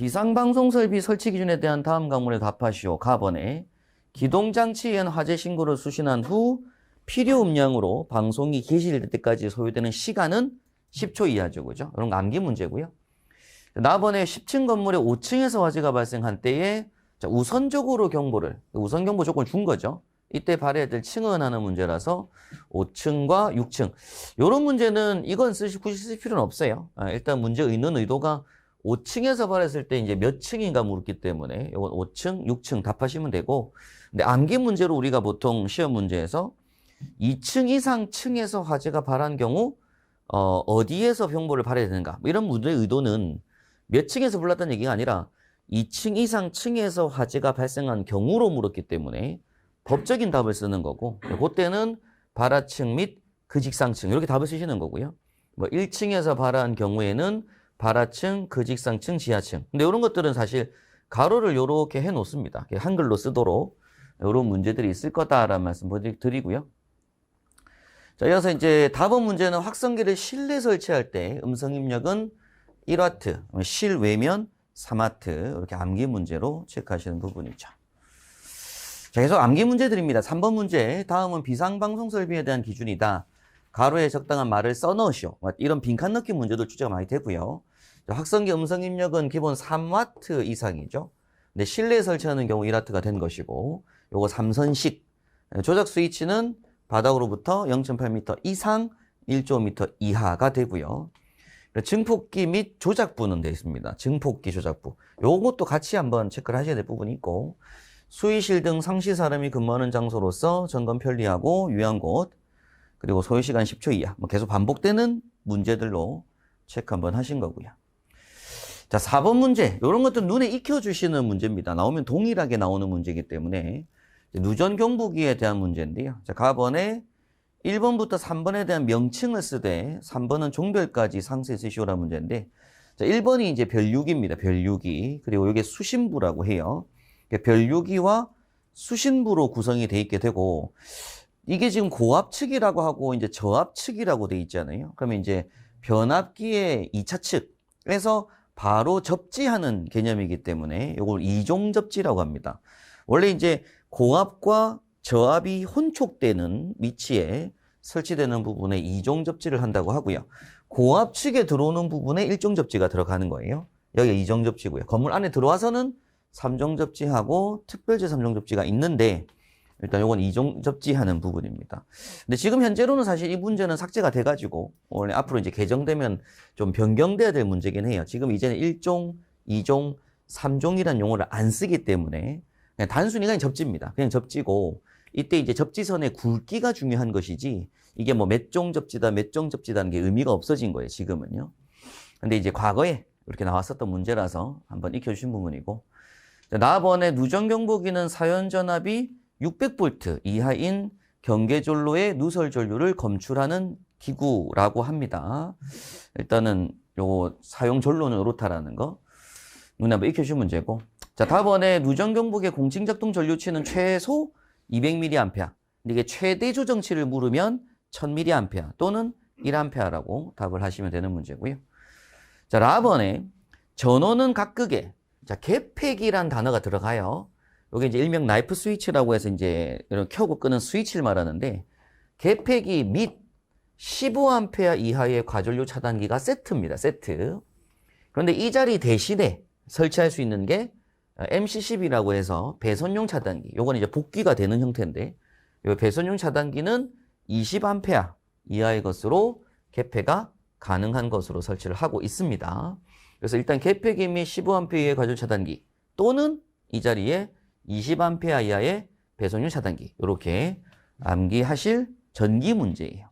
비상방송 설비 설치 기준에 대한 다음 강문에 답하시오. 가번에 기동장치에 화재 신고를 수신한 후 필요 음량으로 방송이 개시될 때까지 소요되는 시간은 10초 이하죠. 그죠? 이런 거 암기 문제고요. 나번에 10층 건물의 5층에서 화재가 발생한 때에 자, 우선적으로 경보를, 우선 경보 조건을 준 거죠. 이때 발해야 될 층은 하는 문제라서 5층과 6층. 요런 문제는 이건 쓰시, 굳이 쓸 필요는 없어요. 아, 일단 문제 있는 의도가 5층에서 발했을 때 이제 몇 층인가 물었기 때문에 이건 5층, 6층 답하시면 되고 근데 암기 문제로 우리가 보통 시험 문제에서 2층 이상 층에서 화재가 발한 경우 어, 어디에서 경보를 발해야 되는가 뭐 이런 문제의 의도는 몇 층에서 불났다는 얘기가 아니라 2층 이상 층에서 화재가 발생한 경우로 물었기 때문에 법적인 답을 쓰는 거고 그때는 발화층 및 그 직상층 이렇게 답을 쓰시는 거고요. 뭐 1층에서 발화한 경우에는 발화층, 그 직상층, 지하층. 근데 이런 것들은 사실 가로를 이렇게 해 놓습니다. 한글로 쓰도록 이런 문제들이 있을 거다라는 말씀 드리고요. 자, 이어서 이제 답은 문제는 확성기를 실내 설치할 때 음성 입력은 1와트, 실외면 3와트 이렇게 암기 문제로 체크하시는 부분이죠. 자, 계속 암기 문제 드립니다. 3번 문제. 다음은 비상방송 설비에 대한 기준이다. 가로에 적당한 말을 써 넣으시오. 이런 빈칸 넣기 문제도 출제가 많이 되고요. 자, 확성기 음성 입력은 기본 3와트 이상이죠. 근데 실내에 설치하는 경우 1와트가 된 것이고, 요거 삼선식. 조작 스위치는 바닥으로부터 0.8m 이상 1.5m 이하가 되고요. 증폭기 및 조작부는 되어 있습니다. 증폭기 조작부. 요것도 같이 한번 체크를 하셔야 될 부분이 있고, 수의실 등 상시 사람이 근무하는 장소로서 점검 편리하고 유한 곳, 그리고 소요시간 10초 이하. 뭐 계속 반복되는 문제들로 체크 한번 하신 거고요. 자, 4번 문제. 이런 것도 눈에 익혀주시는 문제입니다. 나오면 동일하게 나오는 문제이기 때문에 누전 경보기에 대한 문제인데요. 자, 가번에 1번부터 3번에 대한 명칭을 쓰되 3번은 종별까지 상세 쓰시오라는 문제인데 자, 1번이 이제 별유기입니다. 별유기. 그리고 이게 수신부라고 해요. 별유기와 수신부로 구성이 돼 있게 되고 이게 지금 고압측이라고 하고 이제 저압측이라고 돼 있잖아요. 그러면 이제 변압기의 2차 측에서 바로 접지하는 개념이기 때문에 이걸 이종 접지라고 합니다. 원래 이제 고압과 저압이 혼촉되는 위치에 설치되는 부분에 이종 접지를 한다고 하고요. 고압 측에 들어오는 부분에 일종 접지가 들어가는 거예요. 여기가 이종 접지고요. 건물 안에 들어와서는 3종 접지하고 특별제 3종 접지가 있는데 일단 이건 이종 접지하는 부분입니다. 근데 지금 현재로는 사실 이 문제는 삭제가 돼가지고 원래 앞으로 이제 개정되면 좀 변경돼야 될 문제긴 해요. 지금 이제는 1종, 2종, 3종이라는 용어를 안 쓰기 때문에 그냥 단순히 그냥 접지입니다. 그냥 접지고 이때 이제 접지선의 굵기가 중요한 것이지 이게 뭐 몇 종 접지다, 몇 종 접지다는 게 의미가 없어진 거예요. 지금은요. 근데 이제 과거에 이렇게 나왔었던 문제라서 한번 익혀주신 부분이고 나번에 누전경보기는 사연전압이 600V 이하인 경계전로의 누설전류를 검출하는 기구라고 합니다. 일단은 요 사용 전로는 이렇다라는 거 눈에 한번 익혀주신 문제고 자 다번에 누전경보기의 공칭작동 전류치는 최소 200mA 근데 이게 최대 조정치를 물으면 1000mA 또는 1A라고 답을 하시면 되는 문제고요. 자 라번에 전원은 각극에 자 개폐기란 단어가 들어가요. 여기 이제 일명 나이프 스위치라고 해서 이제 이런 켜고 끄는 스위치를 말하는데 개폐기 및 15A 이하의 과전류 차단기가 세트입니다. 세트. 그런데 이 자리 대신에 설치할 수 있는 게 MC10이라고 해서 배선용 차단기. 요건 이제 복귀가 되는 형태인데 이 배선용 차단기는 20A 이하의 것으로 개폐가 가능한 것으로 설치를 하고 있습니다. 그래서 일단 개폐기 및 15A 이하의 과전류 차단기 또는 이 자리에 20A 이하의 배선율 차단기 이렇게 암기하실 전기 문제예요.